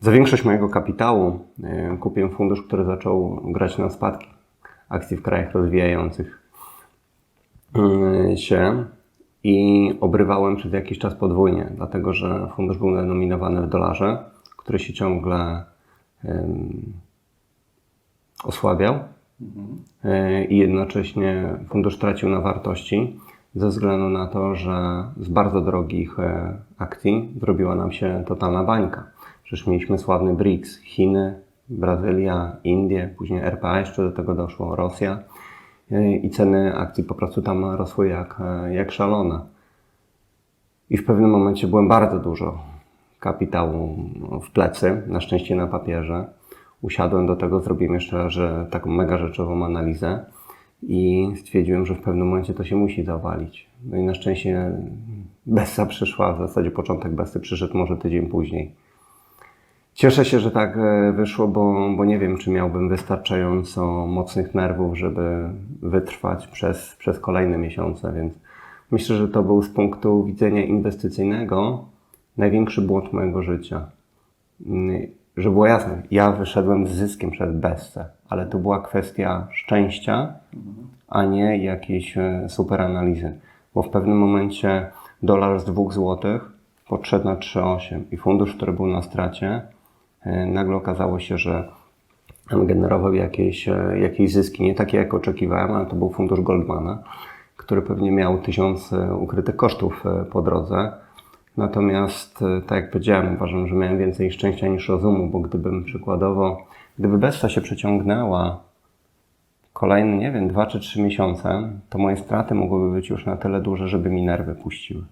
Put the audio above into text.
Za większość mojego kapitału e, kupiłem fundusz, który zaczął grać na spadki akcji w krajach rozwijających e, się i obrywałem przez jakiś czas podwójnie, dlatego że fundusz był denominowany w dolarze, który się ciągle osłabiał E, i jednocześnie fundusz tracił na wartości ze względu na to, że z bardzo drogich akcji zrobiła nam się totalna bańka. Przecież mieliśmy sławny BRICS, Chiny, Brazylia, Indie, później RPA jeszcze do tego doszło, Rosja i ceny akcji po prostu tam rosły jak, jak szalone. I w pewnym momencie byłem bardzo dużo kapitału w plecy, na szczęście na papierze. Usiadłem do tego, zrobiłem jeszcze że, taką mega rzeczową analizę i stwierdziłem, że w pewnym momencie to się musi zawalić. No i na szczęście Bessa przyszła, w zasadzie początek Bessy przyszedł może tydzień później. Cieszę się, że tak e, wyszło, bo, bo nie wiem, czy miałbym wystarczająco mocnych nerwów, żeby wytrwać przez, przez kolejne miesiące, więc myślę, że to był z punktu widzenia inwestycyjnego największy błąd mojego życia. Mm, Żeby było jasne, ja wyszedłem z zyskiem przez Bessę, ale to była kwestia szczęścia, a nie jakiejś e, super analizy. Bo w pewnym momencie dolar z 2 zł podszedł na 3,8 i fundusz, który był na stracie, nagle okazało się, że generował jakieś, e, jakieś zyski, nie takie jak oczekiwałem, ale to był fundusz Goldmana, który pewnie miał tysiąc e, ukrytych kosztów e, po drodze. Natomiast, e, tak jak powiedziałem, uważam, że miałem więcej szczęścia niż rozumu, bo gdybym przykładowo, gdyby Bessa się przeciągnęła kolejne, nie wiem, dwa czy trzy miesiące, to moje straty mogłyby być już na tyle duże, żeby mi nerwy puściły.